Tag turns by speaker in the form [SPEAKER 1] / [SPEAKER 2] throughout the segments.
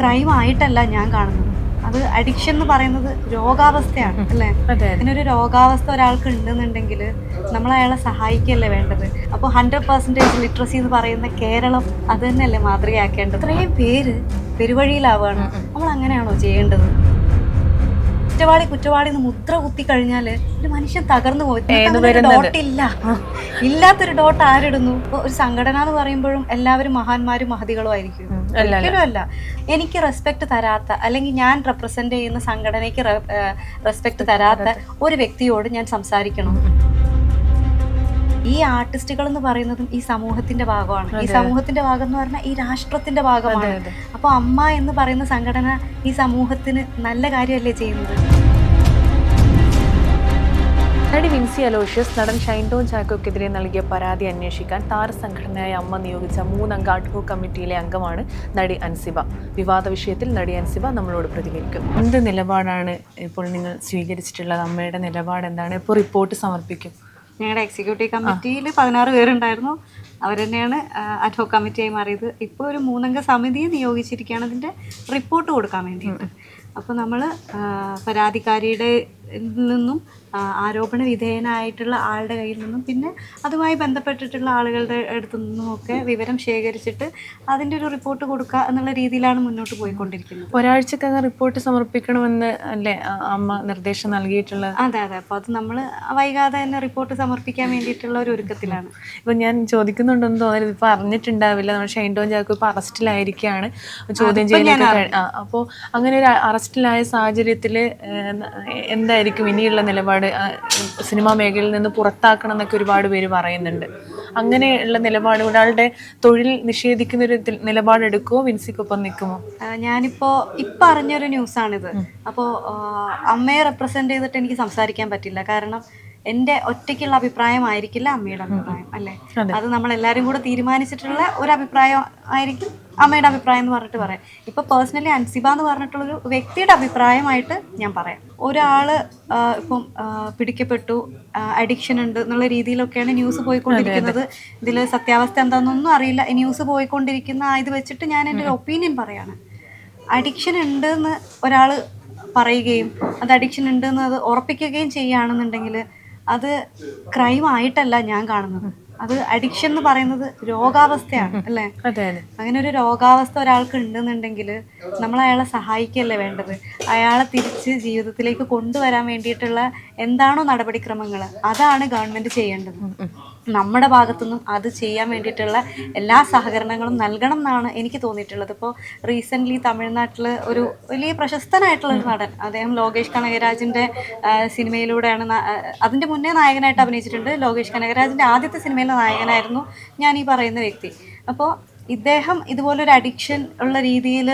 [SPEAKER 1] Crime ആയിട്ടല്ല ഞാൻ കാണുന്നത്. അത് അഡിക്ഷൻ എന്ന് പറയുന്നത് രോഗാവസ്ഥയാണ് അല്ലേ?
[SPEAKER 2] അതെ
[SPEAKER 1] അതിനൊരു രോഗാവസ്ഥ ഒരാൾക്ക് ഉണ്ടെന്നുണ്ടെങ്കിൽ നമ്മൾ അയാളെ സഹായിക്കല്ലേ വേണ്ടത്? അപ്പോൾ ഹൺഡ്രഡ് പെർസെന്റേജ് ലിറ്ററസി എന്ന് പറയുന്ന കേരളം അത് തന്നെയല്ലേ മാതൃകയാക്കേണ്ടത്? ഇത്രയും പേര് പെരുവഴിയിലാവുകയാണ്. നമ്മൾ അങ്ങനെയാണോ ചെയ്യേണ്ടത്? കുറ്റവാളി കുറ്റവാളി എന്ന് മുദ്ര കുത്തി കഴിഞ്ഞാൽ ഒരു മനുഷ്യൻ തകർന്നു പോയി
[SPEAKER 2] ഏത്
[SPEAKER 1] അങ്ങനെ ഒരു
[SPEAKER 2] വരുന്നത്?
[SPEAKER 1] ഡോട്ട് ഇല്ല. ഇല്ലാത്തൊരു ഡോട്ട് ആരിടുന്നു? ഒരു സംഘടന എന്ന് പറയുമ്പോഴും എല്ലാവരും മഹാന്മാരും മഹതികളും ആയിരിക്കും.
[SPEAKER 2] ഉം, അല്ല, അല്ല.
[SPEAKER 1] ഒരിക്കലും അല്ല. എനിക്ക് റെസ്പെക്ട് തരാത്ത അല്ലെങ്കിൽ ഞാൻ റെപ്രസെന്റ് ചെയ്യുന്ന സംഘടനയ്ക്ക് റെസ്പെക്ട് തരാത്ത ഒരു വ്യക്തിയോട് ഞാൻ സംസാരിക്കണം. ഈ ആർട്ടിസ്റ്റുകൾ എന്ന് പറയുന്നതും ഈ സമൂഹത്തിന്റെ ഭാഗമാണ്. ഈ സമൂഹത്തിന്റെ ഭാഗം എന്ന് പറഞ്ഞാൽ ഈ രാഷ്ട്രത്തിന്റെ ഭാഗമാണ്. അപ്പോൾ അമ്മ എന്ന് പറയുന്ന സംഘടന ഈ സമൂഹത്തിന് നല്ല കാര്യമല്ലേ ചെയ്യുന്നത്?
[SPEAKER 2] നടി വിൻസി അലോഷ്യസ് നടൻ ഷൈൻടോൺ ചാക്കോക്കെതിരെ നൽകിയ പരാതി അന്വേഷിക്കാൻ താരസംഘടനയായ അമ്മ നിയോഗിച്ച മൂന്നംഗ അഡ്ഹോ കമ്മിറ്റിയിലെ അംഗമാണ് നടി അൻസിബ. വിവാദ വിഷയത്തിൽ നടി അൻസിബ നമ്മളോട് പ്രതികരിക്കും. എന്ത് നിലപാടാണ് ഇപ്പോൾ നിങ്ങൾ സ്വീകരിച്ചിട്ടുള്ളത്? അമ്മയുടെ നിലപാട് എന്താണ്? ഇപ്പോൾ റിപ്പോർട്ട് സമർപ്പിക്കും.
[SPEAKER 1] ഞങ്ങളുടെ എക്സിക്യൂട്ടീവ് കമ്മിറ്റിയിൽ പതിനാറ് പേരുണ്ടായിരുന്നു. അവർ തന്നെയാണ് അഡ്ഹോ കമ്മിറ്റിയായി മാറിയത്. ഇപ്പോൾ ഒരു മൂന്നംഗ സമിതിയെ നിയോഗിച്ചിരിക്കുകയാണ്. അതിന്റെ റിപ്പോർട്ട് കൊടുക്കാൻ വേണ്ടിയിട്ട്. അപ്പോൾ നമ്മൾ പരാതിക്കാരിയുടെ നിന്നും ആരോപണ വിധേയനായിട്ടുള്ള ആളുടെ കയ്യിൽ നിന്നും പിന്നെ അതുമായി ബന്ധപ്പെട്ടിട്ടുള്ള ആളുകളുടെ അടുത്തു നിന്നുമൊക്കെ വിവരം ശേഖരിച്ചിട്ട് അതിന്റെ ഒരു റിപ്പോർട്ട് കൊടുക്കുക എന്നുള്ള രീതിയിലാണ് മുന്നോട്ട് പോയിക്കൊണ്ടിരിക്കുന്നത്.
[SPEAKER 2] ഒരാഴ്ചക്കകം റിപ്പോർട്ട് സമർപ്പിക്കണമെന്ന് അല്ലേ അമ്മ നിർദ്ദേശം നൽകിയിട്ടുള്ളത്?
[SPEAKER 1] അതെ അതെ. അപ്പോൾ അത് നമ്മൾ വൈകാതെ തന്നെ റിപ്പോർട്ട് സമർപ്പിക്കാൻ വേണ്ടിയിട്ടുള്ള ഒരു ഒരുക്കത്തിലാണ്.
[SPEAKER 2] ഇപ്പം ഞാൻ ചോദിക്കുന്നുണ്ടെന്ന് തോന്നരുത്. ഇപ്പോൾ അറിഞ്ഞിട്ടുണ്ടാവില്ല. നമ്മൾ ഷൈൻഡോൻ ചാക്കോ ഇപ്പോൾ അറസ്റ്റിലായിരിക്കുകയാണ് ചോദ്യം ചെയ്യാൻ അപ്പോൾ അങ്ങനെ ഒരു അറസ്റ്റിലായ സാഹചര്യത്തിൽ എന്തായിരിക്കും ഇനിയുള്ള നിലപാട്? സിനിമാ മേഖലയിൽ നിന്ന് പുറത്താക്കണം എന്നൊക്കെ ഒരുപാട് പേര് പറയുന്നുണ്ട്. അങ്ങനെയുള്ള നിലപാട് ഒരാളുടെ തൊഴിൽ നിഷേധിക്കുന്ന ഒരു നിലപാടെടുക്കുമോ വിൻസിക്കൊപ്പം നിൽക്കുമോ?
[SPEAKER 1] ഞാനിപ്പോ ഇപ്പൊ അറിഞ്ഞൊരു ന്യൂസാണിത്. അപ്പോ അമ്മയെ റെപ്രസെന്റ് ചെയ്തിട്ട് എനിക്ക് സംസാരിക്കാൻ പറ്റില്ല. കാരണം എന്റെ ഒറ്റയ്ക്കുള്ള അഭിപ്രായമായിരിക്കില്ല അമ്മയുടെ അഭിപ്രായം അല്ലേ? അത്. നമ്മൾ എല്ലാവരും കൂടെ തീരുമാനിച്ചിട്ടുള്ള ഒരു അഭിപ്രായം ആയിരിക്കും അമ്മയുടെ അഭിപ്രായം എന്ന് പറഞ്ഞിട്ട് പറയാം. ഇപ്പൊ പേഴ്സണലി അൻസിബ എന്ന് പറഞ്ഞിട്ടുള്ളൊരു വ്യക്തിയുടെ അഭിപ്രായമായിട്ട് ഞാൻ പറയാം. ഒരാൾ ഇപ്പം പിടിക്കപ്പെട്ടു അഡിക്ഷൻ ഉണ്ട് എന്നുള്ള രീതിയിലൊക്കെയാണ് ന്യൂസ് പോയിക്കൊണ്ടിരിക്കുന്നത്. ഇതിൽ സത്യാവസ്ഥ എന്താണെന്നൊന്നും അറിയില്ല. ന്യൂസ് പോയിക്കൊണ്ടിരിക്കുന്ന ഇത് വെച്ചിട്ട് ഞാൻ എന്റെ ഒരു ഒപ്പീനിയൻ പറയാണ്. അഡിക്ഷൻ ഉണ്ട് എന്ന് ഒരാൾ പറയുകയും അത് അഡിക്ഷൻ ഉണ്ട് എന്ന് അത് ഉറപ്പിക്കുകയും ചെയ്യുകയാണെന്നുണ്ടെങ്കിൽ അത് ക്രൈം ആയിട്ടല്ല ഞാൻ കാണുന്നത്. അത് അഡിക്ഷൻ എന്ന് പറയുന്നത് രോഗാവസ്ഥയാണ് അല്ലേ? അങ്ങനെ ഒരു രോഗാവസ്ഥ ഒരാൾക്ക് ഉണ്ടെന്നുണ്ടെങ്കിൽ നമ്മൾ അയാളെ സഹായിക്കല്ലേ വേണ്ടത്? അയാളെ തിരിച്ച് ജീവിതത്തിലേക്ക് കൊണ്ടുവരാൻ വേണ്ടിയിട്ടുള്ള എന്താണോ നടപടിക്രമങ്ങൾ അതാണ് ഗവൺമെന്റ് ചെയ്യേണ്ടത്. നമ്മുടെ ഭാഗത്തുനിന്നും അത് ചെയ്യാൻ വേണ്ടിയിട്ടുള്ള എല്ലാ സഹകരണങ്ങളും നൽകണം എന്നാണ് എനിക്ക് തോന്നിയിട്ടുള്ളത്. ഇപ്പോൾ റീസെന്റ്ലി തമിഴ്നാട്ടിൽ ഒരു വലിയ പ്രശസ്തനായിട്ടുള്ള ഒരു നടൻ അദ്ദേഹം ലോകേഷ് കനകരാജിന്റെ സിനിമയിലൂടെയാണ് അതിന്റെ മുന്നേ നായകനായിട്ട് അഭിനയിച്ചിട്ടുണ്ട്. ലോകേഷ് കനകരാജിന്റെ ആദ്യത്തെ സിനിമയിലെ നായകനായിരുന്നു ഞാൻ ഈ പറയുന്ന വ്യക്തി. അപ്പോൾ ഇദ്ദേഹം ഇതുപോലൊരു അഡിക്ഷൻ ഉള്ള രീതിയിൽ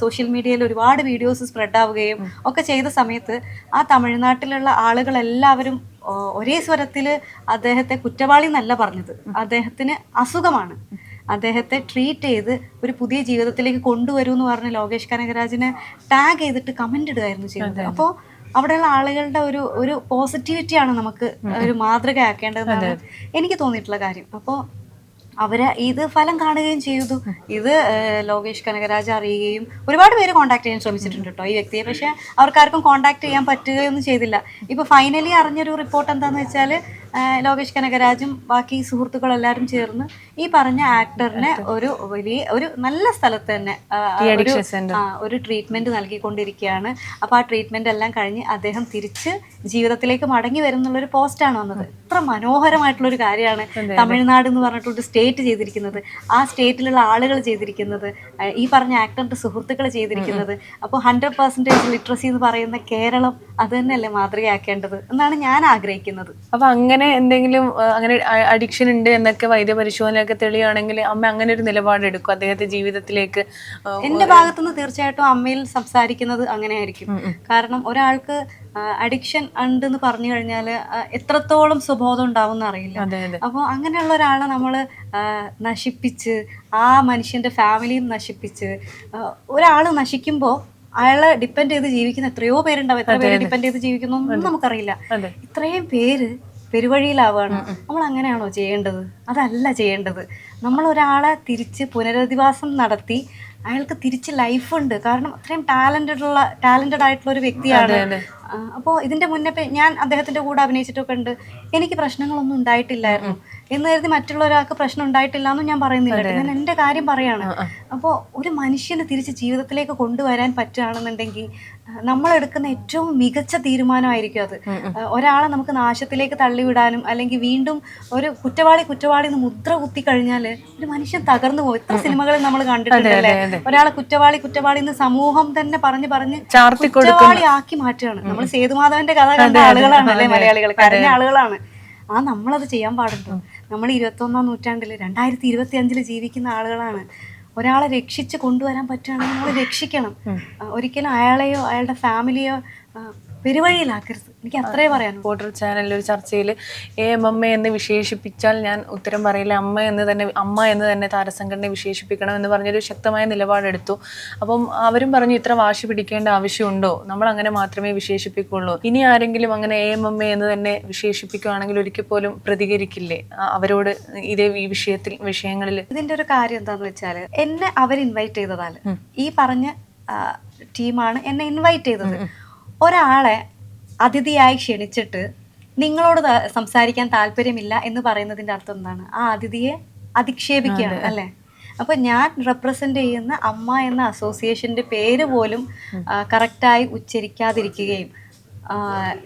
[SPEAKER 1] സോഷ്യൽ മീഡിയയിൽ ഒരുപാട് വീഡിയോസ് സ്പ്രെഡ് ആവുകയും ഒക്കെ ചെയ്ത സമയത്ത് ആ തമിഴ്നാട്ടിലുള്ള ആളുകളെല്ലാവരും ഒരേ സ്വരത്തിൽ അദ്ദേഹത്തെ കുറ്റവാളി എന്നല്ല പറഞ്ഞത്. അദ്ദേഹത്തിന് അസുഖമാണ്. അദ്ദേഹത്തെ ട്രീറ്റ് ചെയ്ത് ഒരു പുതിയ ജീവിതത്തിലേക്ക് കൊണ്ടുവരൂ എന്ന് പറഞ്ഞ് ലോകേഷ് കനകരാജിനെ ടാഗ് ചെയ്തിട്ട് കമന്റ് ഇടുകയായിരുന്നു ചെയ്യുന്നത് അപ്പോൾ അവിടെയുള്ള ആളുകളുടെ ഒരു ഒരു പോസിറ്റിവിറ്റിയാണ് നമുക്ക് ഒരു മാതൃകയാക്കേണ്ടതെന്നാണ് എനിക്ക് തോന്നിയിട്ടുള്ള കാര്യം. അപ്പോൾ അവർ ഇത് ഫലം കാണുകയും ചെയ്തു. ഇത് ലോകേഷ് കനകരാജ് അറിയുകയും ഒരുപാട് പേര് കോൺടാക്ട് ചെയ്യാൻ ശ്രമിച്ചിട്ടുണ്ട് കേട്ടോ ഈ വ്യക്തിയെ. പക്ഷെ അവർക്കാർക്കും കോൺടാക്ട് ചെയ്യാൻ പറ്റുകയൊന്നും ചെയ്തില്ല. ഇപ്പൊ ഫൈനലി അറിഞ്ഞൊരു റിപ്പോർട്ട് എന്താന്ന് വെച്ചാൽ ലോകേഷ് കനകരാജും ബാക്കി സുഹൃത്തുക്കളെല്ലാവരും ചേർന്ന് ഈ പറഞ്ഞ ആക്ടറിനെ ഒരു വലിയ ഒരു നല്ല സ്ഥലത്ത് തന്നെ ഒരു ട്രീറ്റ്മെന്റ് നൽകിക്കൊണ്ടിരിക്കുകയാണ്. അപ്പോൾ ആ ട്രീറ്റ്മെന്റ് എല്ലാം കഴിഞ്ഞ് അദ്ദേഹം തിരിച്ച് ജീവിതത്തിലേക്ക് മടങ്ങി വരും എന്നുള്ളൊരു പോസ്റ്റാണ് വന്നത്. ഇത്ര മനോഹരമായിട്ടുള്ള ഒരു കാര്യമാണ് തമിഴ്നാട് എന്ന് പറഞ്ഞിട്ടൊരു സ്റ്റേറ്റ് ചെയ്തിരിക്കുന്നത്. ആ സ്റ്റേറ്റിലുള്ള ആളുകൾ ചെയ്തിരിക്കുന്നത്. ഈ പറഞ്ഞ ആക്ടറിന്റെ സുഹൃത്തുക്കൾ ചെയ്തിരിക്കുന്നത്. അപ്പോൾ ഹൺഡ്രഡ് പെർസെന്റേജ് ലിറ്ററസി എന്ന് പറയുന്ന കേരളം അത് തന്നെയല്ലേ മാതൃകയാക്കേണ്ടത് എന്നാണ് ഞാൻ ആഗ്രഹിക്കുന്നത്.
[SPEAKER 2] അപ്പൊ അങ്ങനെ എന്തെങ്കിലും അങ്ങനെ അഡിക്ഷൻ ഉണ്ട് എന്നൊക്കെ വൈദ്യ പരിശോധനയൊക്കെ തെളിയുകയാണെങ്കിൽ അമ്മ അങ്ങനെ ഒരു നിലപാടെടുക്കും അദ്ദേഹത്തെ ജീവിതത്തിലേക്ക്
[SPEAKER 1] എന്റെ ഭാഗത്തുനിന്ന് തീർച്ചയായിട്ടും അമ്മയിൽ സംസാരിക്കുന്നത് അങ്ങനെയായിരിക്കും. കാരണം ഒരാൾക്ക് അഡിക്ഷൻ ഉണ്ട് എന്ന് പറഞ്ഞു കഴിഞ്ഞാൽ എത്രത്തോളം സ്വബോധം ഉണ്ടാവും അറിയില്ല. അപ്പോൾ അങ്ങനെയുള്ള ഒരാളെ നമ്മൾ നശിപ്പിച്ച് ആ മനുഷ്യന്റെ ഫാമിലിയും നശിപ്പിച്ച് ഒരാൾ നശിക്കുമ്പോൾ അയാളെ ഡിപ്പെൻഡ് ചെയ്ത് ജീവിക്കുന്ന എത്രയോ പേരുണ്ടാവും. എത്ര പേര് ഡിപ്പെൻഡ് ചെയ്ത് ജീവിക്കുന്നു നമുക്കറിയില്ല. ഇത്രയും പേര് പെരുവഴിയിലാവുകയാണ് നമ്മൾ അങ്ങനെയാണോ ചെയ്യേണ്ടത്? അതല്ല ചെയ്യേണ്ടത്. നമ്മൾ ഒരാളെ തിരിച്ച് പുനരധിവാസം നടത്തി അയാൾക്ക് തിരിച്ച് ലൈഫുണ്ട്. കാരണം അത്രയും ടാലന്റഡ് ഉള്ള ടാലന്റഡ് ആയിട്ടുള്ള ഒരു വ്യക്തിയാണ് അപ്പോൾ ഇതിന്റെ മുന്നേ ഞാൻ അദ്ദേഹത്തിന്റെ കൂടെ അഭിനയിച്ചിട്ടൊക്കെ ഉണ്ട്. എനിക്ക് പ്രശ്നങ്ങളൊന്നും ഉണ്ടായിട്ടില്ലായിരുന്നു. എന്ന് കരുതി മറ്റുള്ള ഒരാൾക്ക് പ്രശ്നം ഉണ്ടായിട്ടില്ല എന്നും ഞാൻ പറയുന്നില്ല ഞാൻ എന്റെ കാര്യം പറയാണ്. അപ്പോൾ ഒരു മനുഷ്യനെ തിരിച്ച് ജീവിതത്തിലേക്ക് കൊണ്ടുവരാൻ പറ്റുകയാണെന്നുണ്ടെങ്കിൽ നമ്മൾ എടുക്കുന്ന ഏറ്റവും മികച്ച തീരുമാനമായിരിക്കും അത്. ഒരാളെ നമുക്ക് നാശത്തിലേക്ക് തള്ളിവിടാനും അല്ലെങ്കിൽ വീണ്ടും ഒരു കുറ്റവാളി കുറ്റവാളി എന്ന് മുദ്ര കുത്തി കഴിഞ്ഞാൽ ഒരു മനുഷ്യൻ തകർന്നു പോകും. ഇത്ര സിനിമകളിൽ നമ്മൾ കണ്ടിട്ടുണ്ടല്ലേ? ഒരാളെ കുറ്റവാളി കുറ്റവാളി എന്ന് സമൂഹം തന്നെ പറഞ്ഞ് പറഞ്ഞ് കുറ്റവാളി ആക്കി മാറ്റുകയാണ്. നമ്മൾ സേതുമാധവന്റെ കഥ കണ്ട ആളുകളാണ് അല്ലെ മലയാളികൾ? കരഞ്ഞ ആളുകളാണ്. ആ നമ്മളത് ചെയ്യാൻ പാടുണ്ടോ? നമ്മൾ ഇരുപത്തൊന്നാം നൂറ്റാണ്ടിൽ രണ്ടായിരത്തി ഇരുപത്തി അഞ്ചിൽ ജീവിക്കുന്ന ആളുകളാണ്. ഒരാളെ രക്ഷിച്ച് കൊണ്ടുവരാൻ പറ്റുകയാണെങ്കിൽ നമ്മൾ രക്ഷിക്കണം. ഒരിക്കലും അയാളെയോ അയാളുടെ ഫാമിലിയോ പെരുവഴിയിലാക്കരുത്. എനിക്ക് അത്രേ പറയാൻ
[SPEAKER 2] റിപ്പോർട്ടർ ചാനലിൽ ഒരു ചർച്ചയിൽ ഏ എം അമ്മ എന്ന് വിശേഷിപ്പിച്ചാൽ ഞാൻ ഉത്തരം പറയില്ല. അമ്മ എന്ന് തന്നെ അമ്മ എന്ന് തന്നെ താരസംഘടനയെ വിശേഷിപ്പിക്കണം എന്ന് പറഞ്ഞൊരു ശക്തമായ നിലപാടെടുത്തു. അപ്പം അവരും പറഞ്ഞു ഇത്ര വാശി പിടിക്കേണ്ട ആവശ്യമുണ്ടോ? നമ്മൾ അങ്ങനെ മാത്രമേ വിശേഷിപ്പിക്കുള്ളൂ. ഇനി ആരെങ്കിലും അങ്ങനെ എ എം അമ്മ എന്ന് തന്നെ വിശേഷിപ്പിക്കുകയാണെങ്കിൽ ഒരിക്കൽ പോലും പ്രതികരിക്കില്ലേ? അവരോട് ഇതേ ഈ വിഷയത്തിൽ വിഷയങ്ങളിൽ.
[SPEAKER 1] ഇതിന്റെ ഒരു കാര്യം എന്താന്ന് വെച്ചാൽ എന്നെ അവർ ഇൻവൈറ്റ് ചെയ്തതാണ് ഈ പറഞ്ഞ ടീമാണ് എന്നെ ഇൻവൈറ്റ് ചെയ്തത്. ഒരാളെ അതിഥിയായി ക്ഷണിച്ചിട്ട് നിങ്ങളോട് സംസാരിക്കാൻ താല്പര്യമില്ല എന്ന് പറയുന്നതിന്റെ അർത്ഥം എന്താണ്? ആ അതിഥിയെ അധിക്ഷേപിക്കുകയാണ് അല്ലേ? അപ്പൊ ഞാൻ റെപ്രസെന്റ് ചെയ്യുന്ന അമ്മ എന്ന അസോസിയേഷന്റെ പേര് പോലും കറക്റ്റായി ഉച്ചരിക്കാതിരിക്കുകയും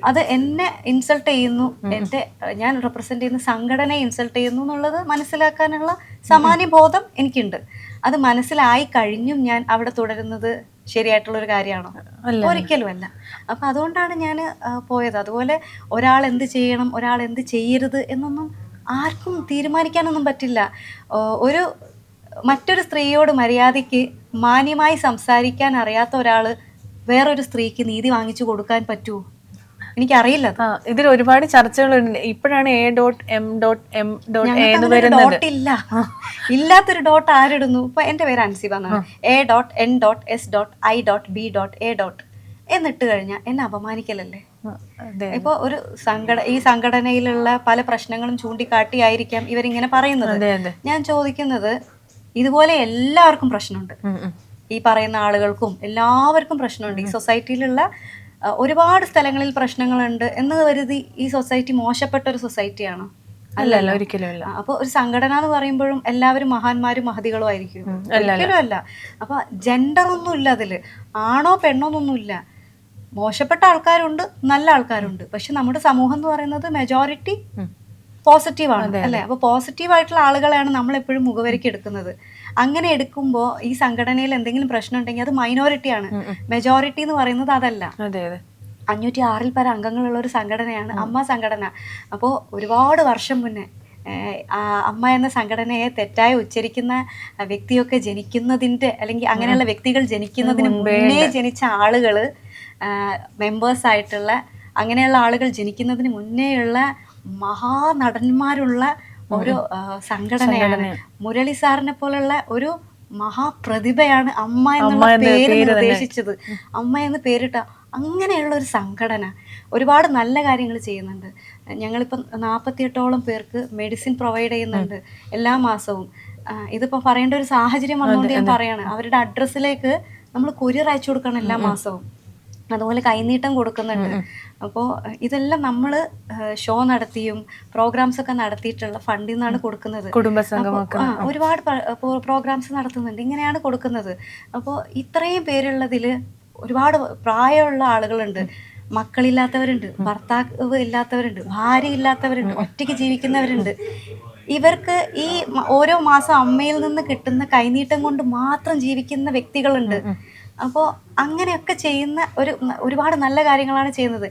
[SPEAKER 1] അത് എന്നെ ഇൻസൾട്ട് ചെയ്യുന്നു. എന്റെ ഞാൻ റെപ്രസെന്റ് ചെയ്യുന്ന സംഘടനയെ ഇൻസൾട്ട് ചെയ്യുന്നു എന്നുള്ളത് മനസ്സിലാക്കാനുള്ള സമാനുബോധം ബോധം എനിക്കുണ്ട്. അത് മനസ്സിലായി കഴിഞ്ഞും ഞാൻ അവിടെ തുടരുന്നത് ശരിയായിട്ടുള്ള ഒരു കാര്യമാണോ ഒരിക്കലും അല്ല. അപ്പൊ അതുകൊണ്ടാണ് ഞാൻ പോയത്. അതുപോലെ ഒരാൾ എന്ത് ചെയ്യണം ഒരാൾ എന്ത് ചെയ്യരുത് എന്നൊന്നും ആർക്കും തീരുമാനിക്കാനൊന്നും പറ്റില്ല. ഒരു മറ്റൊരു സ്ത്രീയോട് മര്യാദയ്ക്ക് മാന്യമായി സംസാരിക്കാൻ അറിയാത്ത ഒരാൾ വേറൊരു സ്ത്രീക്ക് നീതി വാങ്ങിച്ചു കൊടുക്കാൻ പറ്റുമോ എനിക്കറിയില്ല.
[SPEAKER 2] ഇതിൽ ഒരുപാട് ചർച്ചകളുണ്ട് ഇപ്പോഴാണ് A dot M dot M dot A എന്ന് വരുന്നത്.
[SPEAKER 1] ഇല്ല. ഇല്ലാത്തൊരു ഡോട്ട് ആരിടുന്നു? ഇപ്പൊ എന്റെ പേര് അൻസിബ എന്നാണ്. A dot N dot S dot I dot B dot A dot എന്നിട്ട് കഴിഞ്ഞാൽ എന്നെ അപമാനിക്കലല്ലേ? ഇപ്പൊ ഒരു സംഘട ഈ സംഘടനയിലുള്ള പല പ്രശ്നങ്ങളും ചൂണ്ടിക്കാട്ടിയായിരിക്കാം ഇവരിങ്ങനെ പറയുന്നത്. ഞാൻ ചോദിക്കുന്നത് ഇതുപോലെ എല്ലാവർക്കും പ്രശ്നമുണ്ട്. ഈ പറയുന്ന ആളുകൾക്കും എല്ലാവർക്കും പ്രശ്നമുണ്ട്. ഈ സൊസൈറ്റിയിലുള്ള ഒരുപാട് സ്ഥലങ്ങളിൽ പ്രശ്നങ്ങളുണ്ട് എന്ന് കരുതി ഈ സൊസൈറ്റി മോശപ്പെട്ട ഒരു സൊസൈറ്റിയാണ്?
[SPEAKER 2] അല്ലല്ല അല്ല ഒരിക്കലും അല്ല
[SPEAKER 1] അപ്പോൾ ഒരു സംഘടന എന്ന് പറയുമ്പോഴും എല്ലാവരും മഹാന്മാരും മഹതികളും ആയിരിക്കും. ഒരിക്കലും അല്ല അപ്പൊ ജെൻഡർ ഒന്നും ഇല്ല അതിൽ. ആണോ പെണ്ണോ ഒന്നും ഇല്ല. മോശപ്പെട്ട ആൾക്കാരുണ്ട് നല്ല ആൾക്കാരുണ്ട്. പക്ഷെ നമ്മുടെ സമൂഹം എന്ന് പറയുന്നത് മെജോറിറ്റി പോസിറ്റീവ് ആണ് അല്ലെ? അപ്പൊ പോസിറ്റീവ് ആയിട്ടുള്ള ആളുകളെയാണ് നമ്മൾ എപ്പോഴും മുഖവരയ്ക്ക് എടുക്കുന്നത്. അങ്ങനെ എടുക്കുമ്പോൾ ഈ സംഘടനയിൽ എന്തെങ്കിലും പ്രശ്നം ഉണ്ടെങ്കിൽ അത് മൈനോറിറ്റിയാണ് മെജോറിറ്റി എന്ന് പറയുന്നത് അതല്ല.
[SPEAKER 2] അതെ അതെ.
[SPEAKER 1] അഞ്ഞൂറ്റി ആറിൽ പര അംഗങ്ങളുള്ള ഒരു സംഘടനയാണ് അമ്മ സംഘടന. അപ്പോൾ ഒരുപാട് വർഷം മുന്നേ അമ്മ എന്ന സംഘടനയെ തെറ്റായി ഉച്ചരിക്കുന്ന വ്യക്തിയൊക്കെ ജനിക്കുന്നതിന്റെ അല്ലെങ്കിൽ അങ്ങനെയുള്ള വ്യക്തികൾ ജനിക്കുന്നതിന് മുന്നേ ജനിച്ച ആളുകൾ മെമ്പേഴ്സ് ആയിട്ടുള്ള അങ്ങനെയുള്ള ആളുകൾ ജനിക്കുന്നതിന് മുന്നേയുള്ള മഹാനടന്മാരുള്ള ഒരു സംഘടനയാണ്. മുരളി സാറിനെ പോലുള്ള ഒരു മഹാപ്രതിഭയാണ് അമ്മ എന്നുള്ള പേര് നിർദ്ദേശിച്ചത്. അമ്മ എന്ന് പേരിട്ട അങ്ങനെയുള്ള ഒരു സംഘടന ഒരുപാട് നല്ല കാര്യങ്ങൾ ചെയ്യുന്നുണ്ട്. ഞങ്ങളിപ്പം നാൽപ്പത്തിയെട്ടോളം പേർക്ക് മെഡിസിൻ പ്രൊവൈഡ് ചെയ്യുന്നുണ്ട് എല്ലാ മാസവും. ഇതിപ്പോൾ ഇതിപ്പോ പറയേണ്ട ഒരു സാഹചര്യം വന്നുകൊണ്ട് ഞാൻ പറയാണ്. അവരുടെ അഡ്രസ്സിലേക്ക് നമ്മൾ കൊരിയർ അയച്ചു കൊടുക്കണം എല്ലാ മാസവും. അതുപോലെ കൈനീട്ടം കൊടുക്കുന്നുണ്ട്. അപ്പോൾ ഇതെല്ലാം നമ്മൾ ഷോ നടത്തിയും പ്രോഗ്രാംസ് ഒക്കെ നടത്തിയിട്ടുള്ള ഫണ്ടിൽ നിന്നാണ് കൊടുക്കുന്നത്. ഒരുപാട് പ്രോഗ്രാംസ് നടത്തുന്നുണ്ട്. ഇങ്ങനെയാണ് കൊടുക്കുന്നത്. അപ്പോൾ ഇത്രയും പേരുള്ളതിൽ ഒരുപാട് പ്രായമുള്ള ആളുകളുണ്ട്. മക്കളില്ലാത്തവരുണ്ട് ഭർത്താവ് ഇല്ലാത്തവരുണ്ട് ഭാര്യ ഇല്ലാത്തവരുണ്ട് ഒറ്റയ്ക്ക് ജീവിക്കുന്നവരുണ്ട്. ഇവർക്ക് ഈ ഓരോ മാസം അമ്മയിൽ നിന്ന് കിട്ടുന്ന കൈനീട്ടം കൊണ്ട് മാത്രം ജീവിക്കുന്ന വ്യക്തികളുണ്ട്. അപ്പോൾ അങ്ങനെയൊക്കെ ചെയ്യുന്ന ഒരു ഒരുപാട് നല്ല കാര്യങ്ങളാണ് ചെയ്യുന്നത്.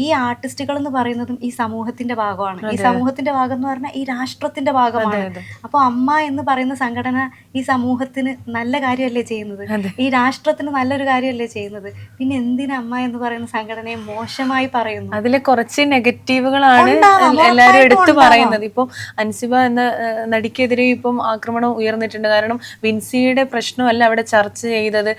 [SPEAKER 1] ഈ ആർട്ടിസ്റ്റുകൾ എന്ന് പറയുന്നതും ഈ സമൂഹത്തിന്റെ ഭാഗമാണ്. ഈ സമൂഹത്തിന്റെ ഭാഗം എന്ന് പറഞ്ഞാൽ ഈ രാഷ്ട്രത്തിന്റെ ഭാഗമാണ്. അപ്പോൾ അമ്മ എന്ന് പറയുന്ന സംഘടന ഈ സമൂഹത്തിന് നല്ല കാര്യമല്ലേ ചെയ്യുന്നത്? ഈ രാഷ്ട്രത്തിന് നല്ലൊരു കാര്യമല്ലേ ചെയ്യുന്നത്? പിന്നെ എന്തിനാ അമ്മ എന്ന് പറയുന്ന സംഘടനയെ മോശമായി പറയുന്നു?
[SPEAKER 2] അതിൽ കുറച്ച് നെഗറ്റീവുകളാണ് എല്ലാവരും എടുത്തു പറയുന്നത്. ഇപ്പൊ അൻസിബ എന്ന നടിക്കെതിരെ ഇപ്പം ആക്രമണം ഉയർന്നിട്ടുണ്ട്. കാരണം വിൻസിയുടെ പ്രശ്നമല്ല അവിടെ ചർച്ച ചെയ്തത്.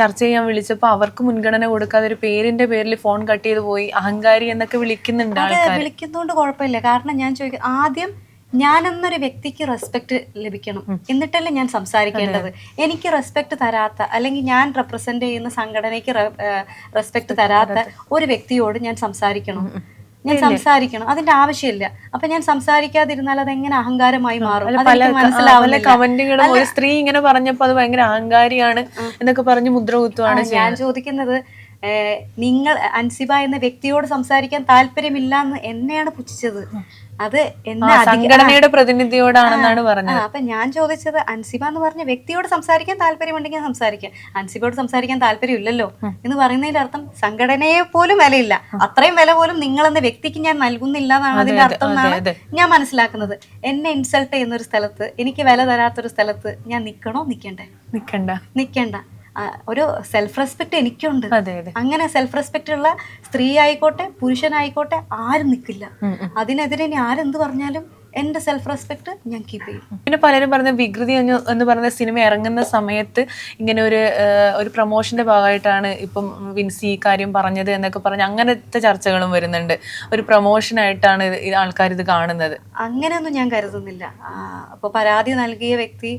[SPEAKER 2] ചർച്ച ചെയ്യാൻ വിളിച്ചപ്പോൾ അവർക്ക് മുൻഗണന കൊടുക്കാതെ ഒരു പേരിന്റെ പേരിൽ ഫോൺ കട്ട് ചെയ്ത് പോയി അഹങ്കാരി എന്നൊക്കെ വിളിക്കുന്നുണ്ട് ആൾക്കാർ
[SPEAKER 1] വിളിക്കുന്നതുകൊണ്ട് കുഴപ്പമില്ല. കാരണം ഞാൻ ചോദിക്കും ആദ്യം ഞാൻ എന്നൊരു വ്യക്തിക്ക് റെസ്പെക്ട് ലഭിക്കണം. എന്നിട്ടല്ലേ ഞാൻ സംസാരിക്കേണ്ടത്. എനിക്ക് റെസ്പെക്ട് തരാത്ത അല്ലെങ്കിൽ ഞാൻ റെപ്രസെന്റ് ചെയ്യുന്ന സംഘടനയ്ക്ക് റെസ്പെക്ട് തരാത്ത ഒരു വ്യക്തിയോട് ഞാൻ സംസാരിക്കണം. ഞാൻ സംസാരിക്കണം. അതിന്റെ ആവശ്യമില്ല. അപ്പൊ ഞാൻ സംസാരിക്കാതിരുന്നാൽ അത് എങ്ങനെ അഹങ്കാരമായി മാറും?
[SPEAKER 2] പല കമന്റുകളും ഒരു സ്ത്രീ ഇങ്ങനെ പറഞ്ഞപ്പോ അത് ഭയങ്കര അഹങ്കാരിയാണ് എന്നൊക്കെ പറഞ്ഞ് മുദ്ര കുത്തുവാണ്
[SPEAKER 1] ഞാൻ ചോദിക്കുന്നത് നിങ്ങൾ അൻസിബ എന്ന വ്യക്തിയോട് സംസാരിക്കാൻ താല്പര്യമില്ല എന്ന് എന്നെയാണ് പുച്ഛിച്ചത്. അത് എന്നെ
[SPEAKER 2] സംഘടനയുടെ പ്രതിനിധിയോടാണെന്നാണ് പറഞ്ഞത്.
[SPEAKER 1] അപ്പൊ ഞാൻ ചോദിച്ചത് അൻസിബ എന്ന് പറഞ്ഞ വ്യക്തിയോട് സംസാരിക്കാൻ താല്പര്യമുണ്ടെങ്കിൽ സംസാരിക്കാം. അൻസിബയോട് സംസാരിക്കാൻ താല്പര്യമില്ലല്ലോ എന്ന് പറയുന്നതിന്റെ അർത്ഥം സംഘടനയെ പോലും വിലയില്ല. അത്രയും വില പോലും നിങ്ങൾ എന്ന വ്യക്തിക്ക് ഞാൻ നൽകുന്നില്ല എന്നാണ് അതിന്റെ അർത്ഥം എന്നാണ് ഞാൻ മനസ്സിലാക്കുന്നത്. എന്നെ ഇൻസൾട്ട് ചെയ്യുന്ന ഒരു സ്ഥലത്ത് എനിക്ക് വില തരാത്തൊരു സ്ഥലത്ത് ഞാൻ നിക്കണോ? നിക്കണ്ടേ?
[SPEAKER 2] നിക്കണ്ട.
[SPEAKER 1] നിക്കണ്ട. ഒരു സെൽഫ് റെസ്പെക്ട് എനിക്കുണ്ട് അങ്ങനെ സെൽഫ് റെസ്പെക്ട് ഉള്ള സ്ത്രീ ആയിക്കോട്ടെ പുരുഷനായിക്കോട്ടെ ആരും നിൽക്കില്ല. അതിനെതിരെ ഇനി ആരെന്ത് പറഞ്ഞാലും എന്റെ സെൽഫ് റെസ്പെക്ട് ഞാൻ കീപ്പ് ചെയ്യും.
[SPEAKER 2] പിന്നെ പലരും പറഞ്ഞ വികൃതി എന്ന് പറഞ്ഞ സിനിമ ഇറങ്ങുന്ന സമയത്ത് ഇങ്ങനെ ഒരു ഒരു പ്രൊമോഷന്റെ ഭാഗമായിട്ടാണ് ഇപ്പം വിൻസി കാര്യം പറഞ്ഞത് എന്നൊക്കെ പറഞ്ഞ് അങ്ങനത്തെ ചർച്ചകളും വരുന്നുണ്ട്. ഒരു പ്രൊമോഷനായിട്ടാണ് ആൾക്കാർ ഇത് കാണുന്നത്.
[SPEAKER 1] അങ്ങനെയൊന്നും ഞാൻ കരുതുന്നില്ല. അപ്പോൾ പരാതി നൽകിയ വ്യക്തി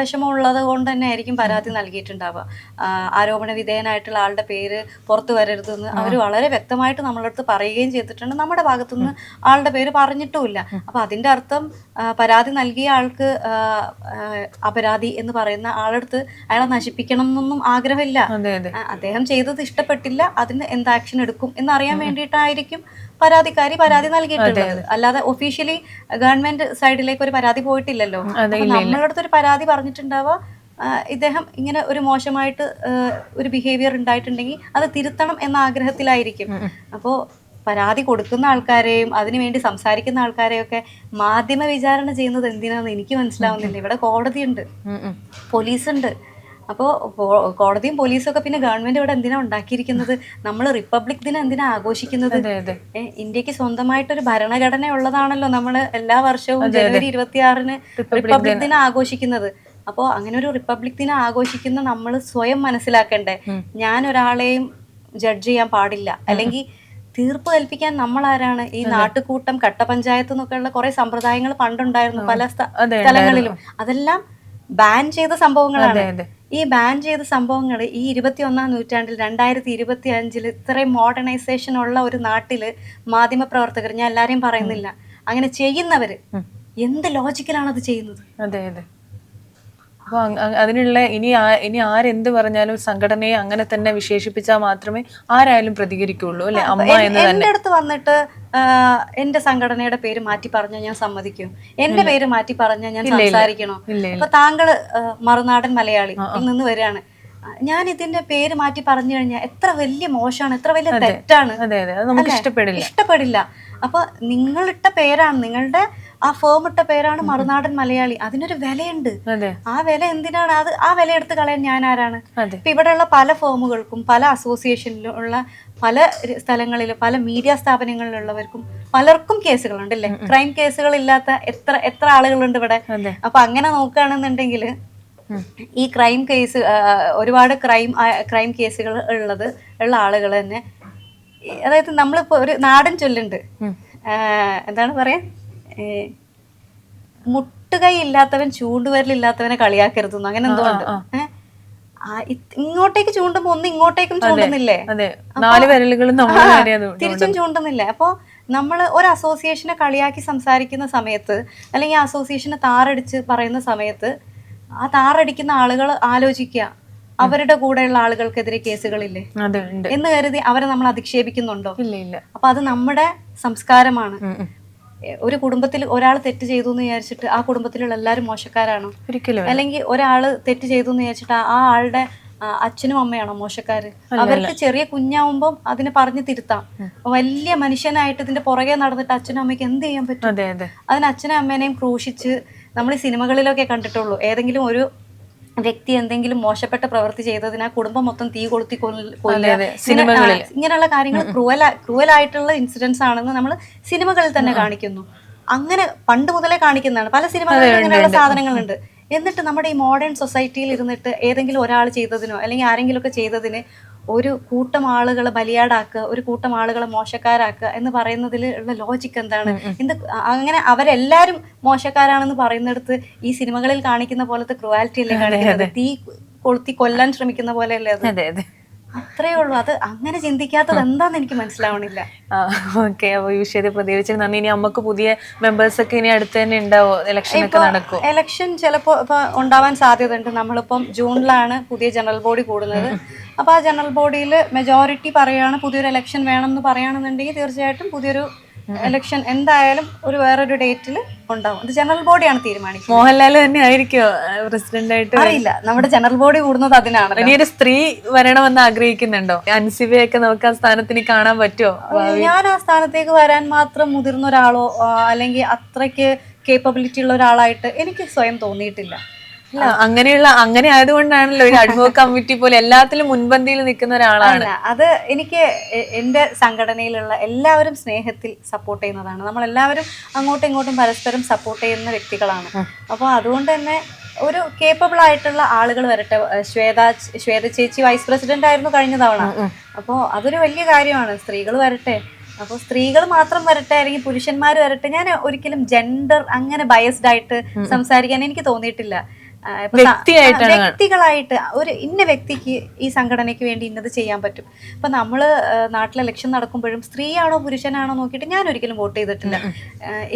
[SPEAKER 1] വിഷമമുള്ളത് കൊണ്ട് തന്നെ ആയിരിക്കും പരാതി നൽകിയിട്ടുണ്ടാവുക. ആരോപണ വിധേയനായിട്ടുള്ള ആളുടെ പേര് പുറത്തു വരരുതെന്ന് അവർ വളരെ വ്യക്തമായിട്ട് നമ്മളടുത്ത് പറയുകയും ചെയ്തിട്ടുണ്ട്. നമ്മുടെ ഭാഗത്തുനിന്ന് ആളുടെ പേര് പറഞ്ഞിട്ടുമില്ല. അപ്പൊ അതിന്റെ അർത്ഥം പരാതി നൽകിയ ആൾക്ക് അപരാധി എന്ന് പറയുന്ന ആളെടുത്ത് അയാളെ നശിപ്പിക്കണം എന്നൊന്നും ആഗ്രഹമില്ല. അദ്ദേഹം ചെയ്തത് ഇഷ്ടപ്പെട്ടില്ല അതിന് എന്ത് ആക്ഷൻ എടുക്കും എന്നറിയാൻ വേണ്ടിയിട്ടായിരിക്കും പരാതിക്കാരി പരാതി നൽകിയിട്ടുള്ളത്. അല്ലാതെ ഒഫീഷ്യലി ഗവൺമെന്റ് സൈഡിലേക്ക് ഒരു പരാതി പോയിട്ടില്ലല്ലോ. നമ്മളടുത്ത് നമ്മളുടെ അടുത്തൊരു പരാതി പറഞ്ഞിട്ടുണ്ടാവുക ഇദ്ദേഹം ഇങ്ങനെ ഒരു മോശമായിട്ട് ഒരു ബിഹേവിയർ ഉണ്ടായിട്ടുണ്ടെങ്കിൽ അത് തിരുത്തണം എന്ന ആഗ്രഹത്തിലായിരിക്കും. അപ്പോൾ പരാതി കൊടുക്കുന്ന ആൾക്കാരെയും അതിനുവേണ്ടി സംസാരിക്കുന്ന ആൾക്കാരെയൊക്കെ മാധ്യമ വിചാരണ ചെയ്യുന്നത് എന്തിനാന്ന് എനിക്ക് മനസ്സിലാവുന്നില്ല. ഇവിടെ കോടതിയുണ്ട്. പോലീസുണ്ട്. അപ്പോൾ കോടതിയും പോലീസും ഒക്കെ പിന്നെ ഗവൺമെന്റ് ഇവിടെ എന്തിനാ ഉണ്ടാക്കിയിരിക്കുന്നത്? നമ്മൾ റിപ്പബ്ലിക് ദിനം എന്തിനാ ആഘോഷിക്കുന്നത്? ഇന്ത്യയ്ക്ക് സ്വന്തമായിട്ടൊരു ഭരണഘടന ഉള്ളതാണല്ലോ നമ്മൾ എല്ലാ വർഷവും ജനുവരി ഇരുപത്തിയാറിന് റിപ്പബ്ലിക് ദിനം. ആഘോഷിക്കുന്നത്. അപ്പോൾ അങ്ങനെ ഒരു റിപ്പബ്ലിക് ദിനം ആഘോഷിക്കുന്ന നമ്മൾ സ്വയം മനസ്സിലാക്കണ്ടേ? ഞാൻ ഒരാളെയും ജഡ്ജ് ചെയ്യാൻ പാടില്ല. അല്ലെങ്കിൽ തീർപ്പ് കൽപ്പിക്കാൻ നമ്മൾ ആരാണ് ഈ നാട്ടുകൂട്ടം കട്ടപഞ്ചായത്ത് എന്നൊക്കെയുള്ള കുറെ സമ്പ്രദായങ്ങൾ പണ്ടുണ്ടായിരുന്നു പല സ്ഥലങ്ങളിലും. അതെല്ലാം ബാൻ ചെയ്ത സംഭവങ്ങളാണ്. ഈ ബാൻ ചെയ്ത സംഭവങ്ങൾ ഈ ഇരുപത്തി ഒന്നാം നൂറ്റാണ്ടിൽ രണ്ടായിരത്തി ഇരുപത്തി അഞ്ചിൽ ഇത്രയും മോഡേണൈസേഷൻ ഉള്ള ഒരു നാട്ടിൽ മാധ്യമപ്രവർത്തകർ ഞാൻ എല്ലാരെയും പറയുന്നില്ല. അങ്ങനെ ചെയ്യുന്നവര് എന്ത് ലോജിക്കലാണ് അത് ചെയ്യുന്നത്?
[SPEAKER 2] അതെ അതെ. അപ്പൊ അതിനുള്ള ഇനി ഇനി ആരെന്ത് പറഞ്ഞാലും സംഘടനയെ അങ്ങനെ തന്നെ വിശേഷിപ്പിച്ചാൽ മാത്രമേ ആരായാലും പ്രതികരിക്കുള്ളൂ അല്ലെ? അമ്മ എന്ന് തന്നെ.
[SPEAKER 1] അടുത്ത് വന്നിട്ട് എന്റെ സംഘടനയുടെ പേര് മാറ്റി പറഞ്ഞാൽ ഞാൻ സമ്മതിക്കും. എന്റെ പേര് മാറ്റി പറഞ്ഞാൽ ഞാൻ സംസാരിക്കണോ? അപ്പൊ താങ്കൾ മറുനാടൻ മലയാളി നിന്ന് വരികയാണ്. ഞാൻ ഇതിന്റെ പേര് മാറ്റി പറഞ്ഞു കഴിഞ്ഞാൽ എത്ര വലിയ മോശമാണ് എത്ര വലിയ തെറ്റാണ്.
[SPEAKER 2] ഇഷ്ടപ്പെടില്ല.
[SPEAKER 1] അപ്പൊ നിങ്ങളിട്ട പേരാണ് നിങ്ങളുടെ ആ ഫേം ഇട്ട പേരാണ് മറുനാടൻ മലയാളി. അതിനൊരു വിലയുണ്ട്. ആ വില എന്തിനാണ്? അത് ആ വില എടുത്ത് കളയാൻ ഞാൻ ആരാണ്? ഇപ്പൊ ഇവിടെയുള്ള പല ഫോമുകൾക്കും പല അസോസിയേഷനിലുള്ള പല സ്ഥലങ്ങളിൽ സ്ഥലങ്ങളിലും പല മീഡിയ സ്ഥാപനങ്ങളിലുള്ളവർക്കും പലർക്കും കേസുകളുണ്ട് അല്ലേ? ക്രൈം കേസുകൾ ഇല്ലാത്ത എത്ര എത്ര ആളുകളുണ്ട് ഇവിടെ? അപ്പൊ അങ്ങനെ നോക്കുകയാണെന്നുണ്ടെങ്കിൽ ഈ ക്രൈം കേസ് ഒരുപാട് ക്രൈം ക്രൈം കേസുകൾ ഉള്ളത് ഉള്ള ആളുകൾ തന്നെ. അതായത് നമ്മളിപ്പോ ഒരു നാടൻ ചൊല്ലുണ്ട്. എന്താണ് പറയാ? മുട്ടുകൈ ഇല്ലാത്തവൻ ചൂണ്ടുവരലില്ലാത്തവനെ കളിയാക്കരുത് അങ്ങനെ എന്തോ ഉണ്ട്. ഇങ്ങോട്ടേക്ക് ചൂണ്ടുമ്പോ ഒന്ന് ഇങ്ങോട്ടേക്കും ചൂണ്ടുന്നില്ലേ?
[SPEAKER 2] നാല് വിരലുകളും
[SPEAKER 1] തിരിച്ചും ചൂണ്ടുന്നില്ലേ? അപ്പോൾ നമ്മൾ ഒരു അസോസിയേഷനെ കളിയാക്കി സംസാരിക്കുന്ന സമയത്ത് അല്ലെങ്കിൽ ആ അസോസിയേഷനെ താറടിച്ച് പറയുന്ന സമയത്ത് ആ താറടിക്കുന്ന ആളുകൾ ആലോചിക്കുക. അവരുടെ കൂടെയുള്ള ആളുകൾക്കെതിരെ കേസുകളില്ലേ? എന്ന് കരുതി അവരെ നമ്മൾ അധിക്ഷേപിക്കുന്നുണ്ടോ?
[SPEAKER 2] ഇല്ല ഇല്ല.
[SPEAKER 1] അപ്പൊ അത് നമ്മുടെ സംസ്കാരമാണ്. ഒരു കുടുംബത്തിൽ ഒരാൾ തെറ്റ് ചെയ്തു എന്ന് വിചാരിച്ചിട്ട് ആ കുടുംബത്തിലുള്ള എല്ലാവരും മോശക്കാരാണോ?
[SPEAKER 2] ഒരിക്കലും
[SPEAKER 1] അല്ലെങ്കിൽ ഒരാൾ തെറ്റ് ചെയ്തു എന്ന് വിചാരിച്ചിട്ട് ആ- ആളുടെ അച്ഛനും അമ്മയാണോ മോശക്കാര്? അവർക്ക് ചെറിയ കുഞ്ഞാവുമ്പം അതിനെ പറഞ്ഞു തിരുത്താം. വലിയ മനുഷ്യനായിട്ട് ഇതിന്റെ പുറകെ നടന്നിട്ട് അച്ഛനും അമ്മയ്ക്ക് എന്ത് ചെയ്യാൻ പറ്റും?
[SPEAKER 2] അതെ അതെ.
[SPEAKER 1] അതിന് അച്ഛനും അമ്മേനെയും ക്രൂശിച്ച് നമ്മൾ ഈ സിനിമകളിലൊക്കെ കണ്ടിട്ടുള്ളൂ. ഏതെങ്കിലും ഒരു വ്യക്തി എന്തെങ്കിലും മോശപ്പെട്ട പ്രവൃത്തി ചെയ്തതിന് ആ കുടുംബം മൊത്തം തീ കൊളുത്തി.
[SPEAKER 2] സിനിമകളിൽ.
[SPEAKER 1] ഇങ്ങനെയുള്ള കാര്യങ്ങൾ ക്രൂവൽ ക്രൂവലായിട്ടുള്ള ഇൻസിഡൻസ് ആണെന്ന് നമ്മൾ സിനിമകളിൽ തന്നെ കാണിക്കുന്നു. അങ്ങനെ പണ്ട് മുതലേ കാണിക്കുന്നതാണ്. പല സിനിമകളിലും ഇങ്ങനെയുള്ള സാധനങ്ങളുണ്ട്. എന്നിട്ട് നമ്മുടെ ഈ മോഡേൺ സൊസൈറ്റിയിൽ ഇരുന്നിട്ട് ഏതെങ്കിലും ഒരാൾ ചെയ്തതിനോ അല്ലെങ്കിൽ ആരെങ്കിലും ഒക്കെ ചെയ്തതിന് ഒരു കൂട്ടം ആളുകളെ ബലിയാടാക്കുക ഒരു കൂട്ടം ആളുകളെ മോശക്കാരാക്കുക എന്ന് പറയുന്നതിൽ ഉള്ള ലോജിക്ക് എന്താണ് എന്ത് അങ്ങനെ അവരെല്ലാരും മോശക്കാരാണെന്ന് പറയുന്നിടത്ത് ഈ സിനിമകളിൽ കാണിക്കുന്ന പോലത്തെ ക്രുവാലിറ്റി അല്ലേ കാണിക്കുന്നത്? തീ കൊളുത്തി കൊല്ലാൻ ശ്രമിക്കുന്ന പോലെയല്ലേ അതെ. അത്രേ ഉള്ളൂ. അത് അങ്ങനെ ചിന്തിക്കാത്തത് എന്താന്ന് എനിക്ക് മനസ്സിലാവണില്ല.
[SPEAKER 2] ഓക്കെ. അപ്പോൾ ഈ വിഷയത്തെ പ്രതികരിച്ച് നന്ദി. ഇനി അമ്മയ്ക്ക് പുതിയ മെമ്പേഴ്സ് ഒക്കെ ഇനി അടുത്ത് തന്നെ ഉണ്ടാവോ? ഇലക്ഷൻ ഒക്കെ നടക്കും
[SPEAKER 1] ഇലക്ഷൻ ചിലപ്പോ ഇപ്പൊ ഉണ്ടാവാൻ സാധ്യതയുണ്ട്. നമ്മളിപ്പം ജൂണിലാണ് പുതിയ ജനറൽ ബോഡി കൂടുന്നത്. അപ്പൊ ആ ജനറൽ ബോഡിയിൽ മെജോറിറ്റി പറയുകയാണ് പുതിയൊരു ഇലക്ഷൻ വേണം എന്ന് പറയുകയാണെന്നുണ്ടെങ്കിൽ തീർച്ചയായിട്ടും പുതിയൊരു ഇലക്ഷൻ എന്തായാലും ഒരു വേറൊരു ഡേറ്റിൽ ഉണ്ടാവും. അത് ജനറൽ ബോഡിയാണ് തീരുമാനിക്കുന്നത്.
[SPEAKER 2] മോഹൻലാൽ തന്നെ ആയിരിക്കോ പ്രസിഡന്റ് ആയിട്ട്?
[SPEAKER 1] അറിയില്ല. നമ്മുടെ ജനറൽ ബോഡി കൂടുന്നത് അതിനാണ്
[SPEAKER 2] ഇനി ഒരു സ്ത്രീ വരണമെന്ന് ആഗ്രഹിക്കുന്നുണ്ടോ? അൻസിബയൊക്കെ നമുക്ക് ആ സ്ഥാനത്തിന് കാണാൻ പറ്റുമോ?
[SPEAKER 1] ഞാൻ ആ സ്ഥാനത്തേക്ക് വരാൻ മാത്രം മുതിർന്ന ഒരാളോ അല്ലെങ്കിൽ അത്രയ്ക്ക് കേപ്പബിലിറ്റി ഉള്ള ഒരാളായിട്ട് എനിക്ക് സ്വയം തോന്നിയിട്ടില്ല.
[SPEAKER 2] അല്ല അങ്ങനെയുള്ള അങ്ങനെ ആയതുകൊണ്ടാണല്ലോ ഒരു അഡ്വോ കമ്മിറ്റി പോലെ എല്ലാത്തിലും മുൻപന്തിയിൽ നിൽക്കുന്ന ഒരാളാണ്.
[SPEAKER 1] അത് എനിക്ക് എന്റെ എന്റെ സംഘടനയിലുള്ള എല്ലാവരും സ്നേഹത്തിൽ സപ്പോർട്ട് ചെയ്യുന്നതാണ്. നമ്മൾ എല്ലാവരും അങ്ങോട്ടും ഇങ്ങോട്ടും പരസ്പരം സപ്പോർട്ട് ചെയ്യുന്ന വ്യക്തികളാണ്. അപ്പോൾ അതുകൊണ്ട് തന്നെ ഒരു കേപ്പബിൾ ആയിട്ടുള്ള ആളുകൾ വരട്ടെ. ശ്വേത ശ്വേത ചേച്ചി വൈസ് പ്രസിഡന്റ് ആയിരുന്നു കഴിഞ്ഞ തവണ. അപ്പോൾ അതൊരു വലിയ കാര്യമാണ്. സ്ത്രീകൾ വരട്ടെ. അപ്പോൾ സ്ത്രീകൾ മാത്രം വരട്ടെ അല്ലെങ്കിൽ പുരുഷന്മാർ വരട്ടെ. ഞാൻ ഒരിക്കലും ജെൻഡർ അങ്ങനെ ബയസ്ഡ് ആയിട്ട് സംസാരിക്കാൻ എനിക്ക് തോന്നിയിട്ടില്ല. വ്യക്തികളായിട്ട് ഒരു ഇന്ന വ്യക്തിക്ക് ഈ സംഘടനയ്ക്ക് വേണ്ടി ഇന്നത് ചെയ്യാൻ പറ്റും. ഇപ്പൊ നമ്മൾ നാട്ടിൽ നാട്ടിലെ ഇലക്ഷൻ നടക്കുമ്പോഴും സ്ത്രീയാണോ പുരുഷനാണോ നോക്കിയിട്ട് ഞാൻ ഒരിക്കലും വോട്ട് ചെയ്തിട്ടില്ല.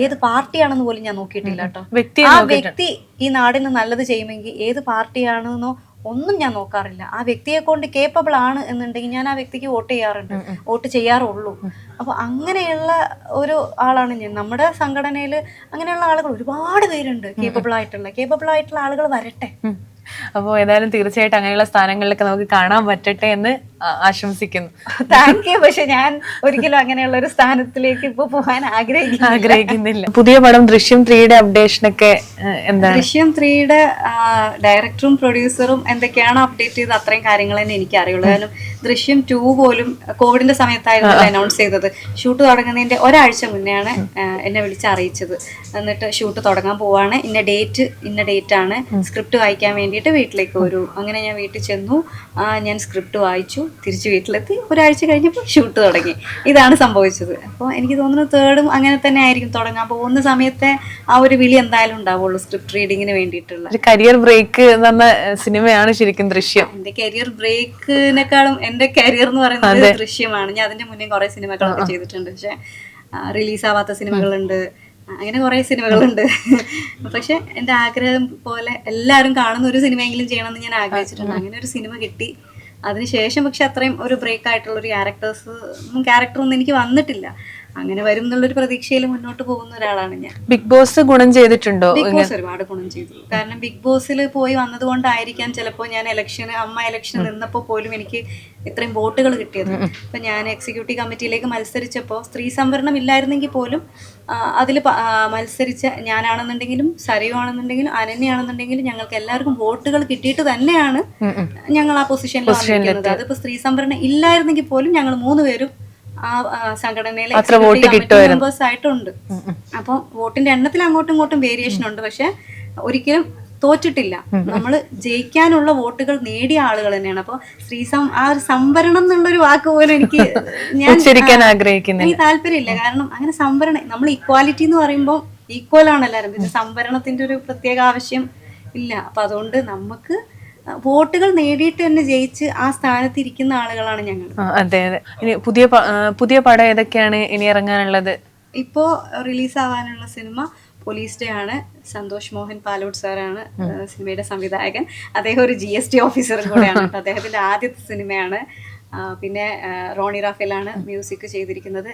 [SPEAKER 1] ഏത് പാർട്ടിയാണെന്ന് പോലും ഞാൻ നോക്കിയിട്ടില്ല കേട്ടോ. ആ വ്യക്തി ഈ നാടിന് നല്ലത് ചെയ്യുമെങ്കിൽ ഏത് പാർട്ടിയാണെന്നോ ഒന്നും ഞാൻ നോക്കാറില്ല. ആ വ്യക്തിയെ കൊണ്ട് കേപ്പബിൾ ആണ് എന്നുണ്ടെങ്കിൽ ഞാൻ ആ വ്യക്തിക്ക് വോട്ട് ചെയ്യാറുണ്ട്. വോട്ട് ചെയ്യാറുള്ളൂ. അപ്പോൾ അങ്ങനെയുള്ള ഒരു ആളാണ് ഞാൻ. നമ്മുടെ സംഘടനയിൽ അങ്ങനെയുള്ള ആളുകൾ ഒരുപാട് പേരുണ്ട് കേപ്പബിൾ ആയിട്ടുള്ള. കേപ്പബിൾ ആയിട്ടുള്ള ആളുകൾ വരട്ടെ.
[SPEAKER 2] അപ്പോൾ ഏതായാലും തീർച്ചയായിട്ടും അങ്ങനെയുള്ള സ്ഥാനങ്ങളിലൊക്കെ നമുക്ക് കാണാൻ പറ്റട്ടെ എന്ന് ആശംസിക്കുന്നു.
[SPEAKER 1] താങ്ക് യു പക്ഷെ ഞാൻ ഒരിക്കലും അങ്ങനെയുള്ള ഒരു സ്ഥാനത്തിലേക്ക് ഇപ്പൊ പോകാൻ ആഗ്രഹിക്കുന്നു
[SPEAKER 2] ആഗ്രഹിക്കുന്നില്ല. പുതിയ പടം ദൃശ്യം ത്രീയുടെ അപ്ഡേഷനൊക്കെ എന്താ
[SPEAKER 1] ദൃശ്യം ത്രീയുടെ ഡയറക്ടറും പ്രൊഡ്യൂസറും എന്തൊക്കെയാണ് അപ്ഡേറ്റ് ചെയ്ത് അത്രയും കാര്യങ്ങൾ തന്നെ എനിക്ക് അറിയുള്ളൂ കാരണം ദൃശ്യം ടു പോലും കോവിഡിന്റെ സമയത്തായിരുന്നു അനൗൺസ് ചെയ്തത്. ഷൂട്ട് തുടങ്ങുന്നതിന്റെ ഒരാഴ്ച മുന്നെയാണ് എന്നെ വിളിച്ച് അറിയിച്ചത്. എന്നിട്ട് ഷൂട്ട് തുടങ്ങാൻ പോവാണ്. ഇന്ന ഡേറ്റ് ഇന്ന ഡേറ്റ് ആണ്. സ്ക്രിപ്റ്റ് വായിക്കാൻ വേണ്ടിയിട്ട് വീട്ടിലേക്ക് വരൂ. അങ്ങനെ ഞാൻ വീട്ടിൽ ചെന്നു. ഞാൻ സ്ക്രിപ്റ്റ് വായിച്ചു. തിരിച്ച് വീട്ടിലെത്തി. ഒരാഴ്ച കഴിഞ്ഞപ്പോൾ ഷൂട്ട് തുടങ്ങി. ഇതാണ് സംഭവിച്ചത്. അപ്പോൾ എനിക്ക് തോന്നുന്നു തേർഡും അങ്ങനെ തന്നെ ആയിരിക്കും തുടങ്ങാൻ. പോകുന്ന സമയത്തെ ആ ഒരു വിളി എന്തായാലും ഉണ്ടാവുള്ളൂ സ്ക്രിപ്റ്റ് റീഡിങ്ങിന് വേണ്ടിയിട്ടുള്ള.
[SPEAKER 2] ഒരു കരിയർ ബ്രേക്ക് എന്ന സിനിമയാണ് ശരിക്കും ദൃശ്യം.
[SPEAKER 1] എന്റെ കരിയർ ബ്രേക്കിനെക്കാളും എന്റെ കരിയർ എന്ന് പറയുന്നത് ദൃശ്യമാണ്. ഞാൻ അതിന്റെ മുന്നേ കുറെ സിനിമകളൊക്കെ ചെയ്തിട്ടുണ്ട്. പക്ഷെ റിലീസാവാത്ത സിനിമകളുണ്ട്. അങ്ങനെ കുറെ സിനിമകളുണ്ട്. പക്ഷെ എന്റെ ആഗ്രഹം പോലെ എല്ലാവരും കാണുന്ന ഒരു സിനിമയെങ്കിലും ചെയ്യണമെന്ന് ഞാൻ ആഗ്രഹിച്ചിട്ടുണ്ട്. അങ്ങനെ ഒരു സിനിമ കിട്ടി. അതിനുശേഷം പക്ഷെ അത്രയും ഒരു ബ്രേക്ക് ആയിട്ടുള്ള ഒരു ക്യാരക്ടേഴ്സ് ക്യാരക്ടറൊന്നും എനിക്ക് വന്നിട്ടില്ല. അങ്ങനെ വരും എന്നുള്ളൊരു പ്രതീക്ഷയിൽ മുന്നോട്ട് പോകുന്ന ഒരാളാണ് ഞാൻ.
[SPEAKER 2] ബിഗ് ബോസ് ഗുണം ചെയ്തിട്ടുണ്ടോ?
[SPEAKER 1] ബിഗ് ബോസ് ഒരുപാട് ഗുണം ചെയ്തു. കാരണം ബിഗ് ബോസിൽ പോയി വന്നതുകൊണ്ടായിരിക്കാം ചിലപ്പോൾ ഞാൻ ഇലക്ഷന് അമ്മ ഇലക്ഷൻ നിന്നപ്പോൾ പോലും എനിക്ക് ഇത്രയും വോട്ടുകൾ കിട്ടിയത്. ഇപ്പൊ ഞാൻ എക്സിക്യൂട്ടീവ് കമ്മിറ്റിയിലേക്ക് മത്സരിച്ചപ്പോൾ സ്ത്രീ സംവരണം ഇല്ലായിരുന്നെങ്കിൽ പോലും അതിൽ മത്സരിച്ച ഞാനാണെന്നുണ്ടെങ്കിലും സരയു ആണെന്നുണ്ടെങ്കിലും അനന്യാണെന്നുണ്ടെങ്കിലും ഞങ്ങൾക്ക് എല്ലാവർക്കും വോട്ടുകൾ കിട്ടിയിട്ട് തന്നെയാണ് ഞങ്ങൾ ആ പൊസിഷനിൽ വന്നിരിക്കുന്നത്. അതിപ്പോ സ്ത്രീ സംവരണം ഇല്ലായിരുന്നെങ്കിൽ പോലും ഞങ്ങൾ മൂന്ന് ആ സംഘടനയിലെ മെമ്പേഴ്സ് ആയിട്ടുണ്ട്. അപ്പൊ വോട്ടിന്റെ എണ്ണത്തിൽ അങ്ങോട്ടും ഇങ്ങോട്ടും വേരിയേഷൻ ഉണ്ട്. പക്ഷെ ഒരിക്കലും തോറ്റിട്ടില്ല. നമ്മൾ ജയിക്കാനുള്ള വോട്ടുകൾ നേടിയ ആളുകൾ തന്നെയാണ്. അപ്പൊ ശ്രീസം ആ ഒരു സംവരണം എന്നുള്ളൊരു വാക്ക് പോലും എനിക്ക് ഞാൻ
[SPEAKER 2] ഉച്ചരിക്കാൻ ആഗ്രഹിക്കുന്നു
[SPEAKER 1] എനിക്ക് താല്പര്യമില്ല. കാരണം അങ്ങനെ സംവരണം നമ്മൾ ഇക്വാലിറ്റി എന്ന് പറയുമ്പോൾ ഈക്വൽ ആണ് എല്ലാവരും. പിന്നെ സംവരണത്തിന്റെ ഒരു പ്രത്യേക ആവശ്യം ഇല്ല. അപ്പൊ അതുകൊണ്ട് നമുക്ക് വോട്ടുകൾ നേടിയിട്ട് തന്നെ ജയിച്ച് ആ സ്ഥാനത്ത് ഇരിക്കുന്ന ആളുകളാണ് ഞങ്ങൾ.
[SPEAKER 2] അതെ അതെ. ഇനി പുതിയ പുതിയ പടം ഏതൊക്കെയാണ് ഇനി ഇറങ്ങാനുള്ളത്?
[SPEAKER 1] ഇപ്പോ റിലീസ് ആവാനുള്ള സിനിമ പോലീസ് ഡേ ആണ്. സന്തോഷ് മോഹൻ പാലോട് സാറാണ് സിനിമയുടെ സംവിധായകൻ. അദ്ദേഹം ഒരു ജി എസ് ടി ഓഫീസറും കൂടെയാണ്. അദ്ദേഹത്തിന്റെ ആദ്യത്തെ സിനിമയാണ്. പിന്നെ റോണി റാഫേലാണ് മ്യൂസിക് ചെയ്തിരിക്കുന്നത്.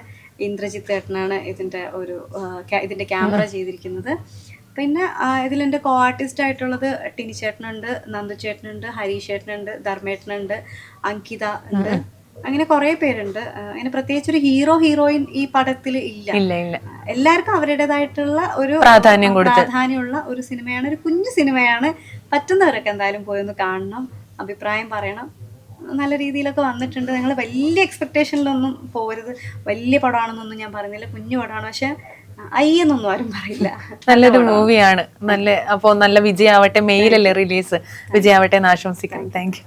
[SPEAKER 1] ഇന്ദ്രജിത്ത് ഏട്ടനാണ് ഇതിന്റെ ഒരു ഇതിന്റെ ക്യാമറ ചെയ്തിരിക്കുന്നത്. പിന്നെ ഇതിലെന്റെ കോ ആർട്ടിസ്റ്റ് ആയിട്ടുള്ളത് ടിനി ചേട്ടനുണ്ട് നന്ദു ചേട്ടനുണ്ട് ഹരീഷ് ചേട്ടനുണ്ട് ധർമ്മേട്ടനുണ്ട് അങ്കിത ഉണ്ട്. അങ്ങനെ കുറെ പേരുണ്ട്. അങ്ങനെ പ്രത്യേകിച്ച് ഒരു ഹീറോ ഹീറോയിൻ ഈ പടത്തിൽ ഇല്ല. എല്ലാവർക്കും അവരുടേതായിട്ടുള്ള ഒരു
[SPEAKER 2] പ്രാധാന്യം.
[SPEAKER 1] പ്രാധാന്യമുള്ള ഒരു സിനിമയാണ് ഒരു കുഞ്ഞു സിനിമയാണ്. പറ്റുന്നവരൊക്കെ എന്തായാലും പോയി ഒന്ന് കാണണം അഭിപ്രായം പറയണം. നല്ല രീതിയിലൊക്കെ വന്നിട്ടുണ്ട്. നിങ്ങൾ വലിയ എക്സ്പെക്ടേഷനിലൊന്നും പോകരുത് വലിയ പടമാണെന്നൊന്നും ഞാൻ പറയുന്നില്ല കുഞ്ഞു പടമാണ്. പക്ഷെ അയ്യെന്നൊന്നും ആരും പറയില്ല.
[SPEAKER 2] നല്ലൊരു മൂവിയാണ് നല്ല അപ്പോൾ നല്ല വിജയാവട്ടെ. മെയിലല്ലേ റിലീസ് വിജയാവട്ടെ എന്ന് ആശംസിക്കാം താങ്ക് യു